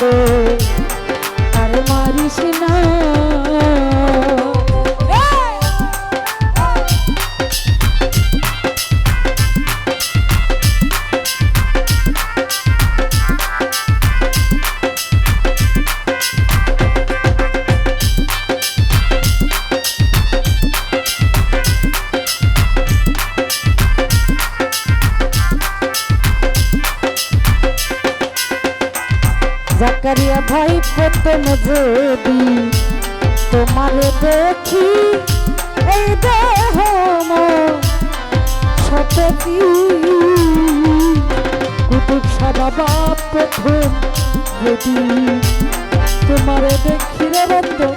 বাবে আর মারিস না। জাকারিয়া ভাই, প্রথম যদি তোমার দেখি, এই দেহ সতী কুতুব সাদা বাপ প্রথম যদি তোমার দেখি রে বন্ধু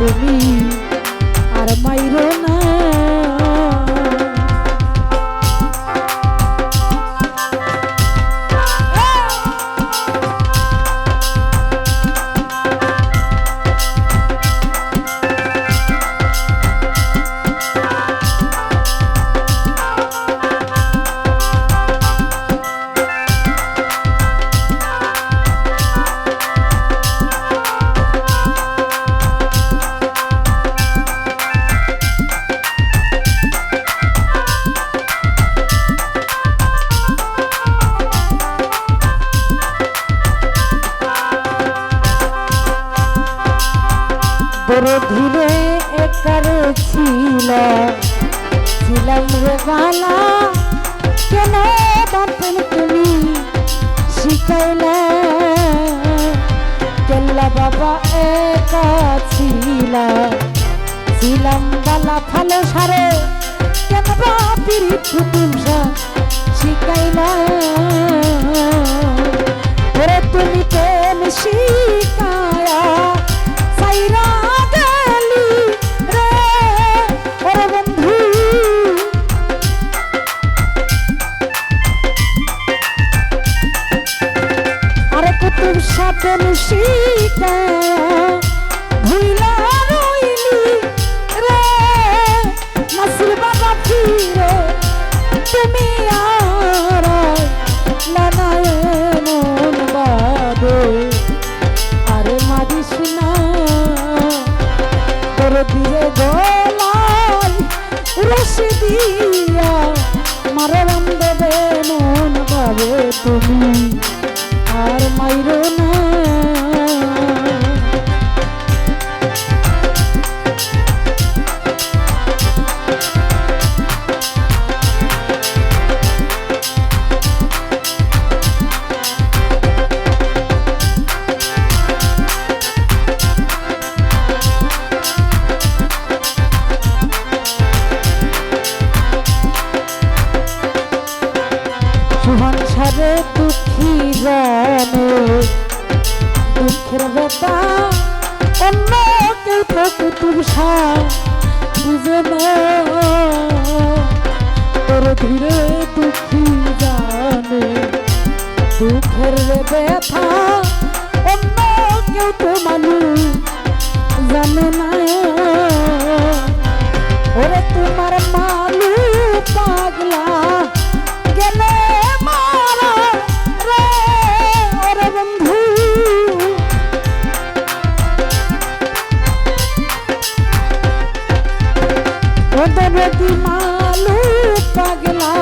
তুমি বড় ধীরে একারে ছিল। ছিলাম রে কেন বাপন তুমি? শিখাইলা। কেল্লা বাবা একা ছিলা। ছিলাম বালা ফালো সারে, কেন বাপির শিখাইলা সাথে শিখা, ভুইলা রইলি রে। নাসির বাবা ফিরে, তুমি আর লানায় বাদে আরে মারিস না। তোর দিয়ে গলায় রশি সারে দুঃখী জানে দুঃখের ব্যথা, অন্য কেউ তো শাহ বুঝে না তোর ধীরে দুঃখী জানে দুঃখের ব্যথা অন্য কেউ তো মানুষ জানে না। ভদ্রতী মালু পাগলা।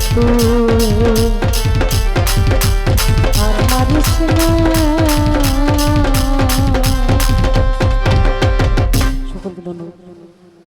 তুই